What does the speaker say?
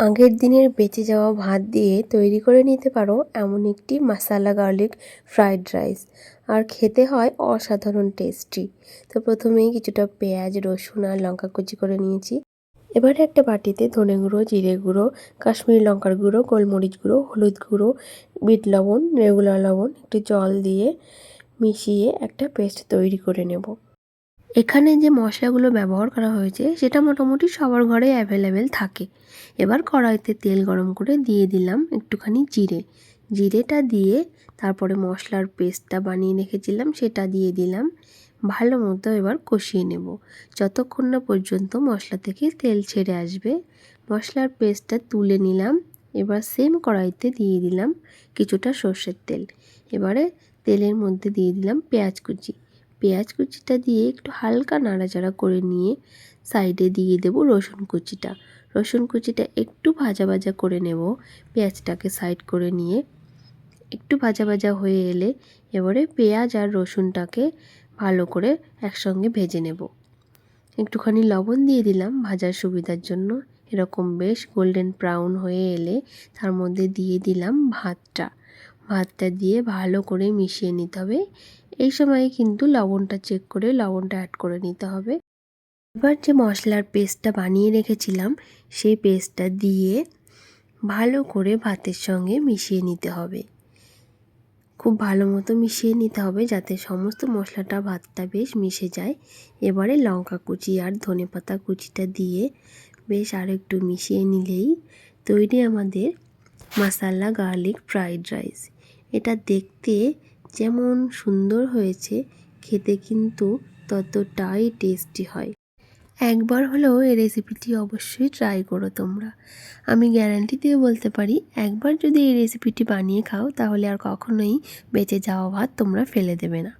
আগের দিনের বেঁচে যাওয়া ভাত দিয়ে তৈরি করে নিতে পারো এমন একটি মাসালা গার্লিক ফ্রাইড রাইস আর খেতে হয় অসাধারণ টেস্টি তো প্রথমেই কিছুটা পেঁয়াজ, রসুন আর লঙ্কা কুচি করে নিয়েছি। এবারে একটা বাটিতে ধনে গুঁড়ো, জিরে গুঁড়ো, কাশ্মীরি লঙ্কার গুঁড়ো, গোলমরিচ গুঁড়ো, হলুদ গুঁড়ো, বিট লবণ, রেগুলার লবণ একটু জল দিয়ে মিশিয়ে একটা পেস্ট তৈরি করে নেব। এখানে যে মশলাগুলো ব্যবহার করা হয়েছে, সেটা মোটামুটি সবার ঘরে অ্যাভেলেবেল থাকে। এবার কড়াইতে তেল গরম করে দিয়ে দিলাম একটুখানি জিরে। জিরেটা দিয়ে তারপরে মশলার পেস্টটা বানিয়ে রেখেছিলাম, সেটা দিয়ে দিলাম। ভালো মতো এবার কষিয়ে নেব। যতক্ষণ না পর্যন্ত মশলা থেকে তেল ছেড়ে আসবে, মশলার পেস্টটা তুলে নিলাম। এবার সেম কড়াইতে দিয়ে দিলাম কিছুটা সর্ষের তেল। এবারে তেলের মধ্যে দিয়ে দিলাম পেঁয়াজ কুচি। পেঁয়াজ কুচিটা দিয়ে একটু হালকা নাড়াচাড়া করে নিয়ে সাইডে দিয়ে দেব রসুন কুচিটা। রসুন কুচিটা একটু ভাজা ভাজা করে নেব। পেঁয়াজটাকে সাইড করে নিয়ে একটু ভাজা ভাজা হয়ে এলে এবারে পেঁয়াজ আর রসুনটাকে ভালো করে একসঙ্গে ভেজে নেব। একটুখানি লবণ দিয়ে দিলাম ভাজার সুবিধার জন্য। এরকম বেশ গোল্ডেন ব্রাউন হয়ে এলে তার মধ্যে দিয়ে দিলাম ভাতটা। ভাতটা দিয়ে ভালো করে মিশিয়ে নিতে হবে। এই সময় কিন্তু লবণটা চেক করে লবণটা অ্যাড করে নিতে হবে। এবার যে মশলার পেস্টটা বানিয়ে রেখেছিলাম, সেই পেস্টটা দিয়ে ভালো করে ভাতের সঙ্গে মিশিয়ে নিতে হবে। খুব ভালো মতো মিশিয়ে নিতে হবে যাতে সমস্ত মশলাটা, ভাতটা বেশ মিশে যায়। এবারে লঙ্কা কুচি আর ধনে পাতা কুচিটা দিয়ে বেশ আর একটু মিশিয়ে নিলেই তৈরি আমাদের মাসালা গার্লিক ফ্রাইড রাইস। এটা দেখতে যেমন সুন্দর হয়েছে, খেতে কিন্তু ততটাই টেস্টি হয়। একবার হলেও এই রেসিপিটি অবশ্যই ট্রাই করো তোমরা। আমি গ্যারান্টি দিয়ে বলতে পারি, একবার যদি এই রেসিপিটি বানিয়ে খাও, তাহলে আর কখনোই বেঁচে যাওয়া ভাত তোমরা ফেলে দেবে না।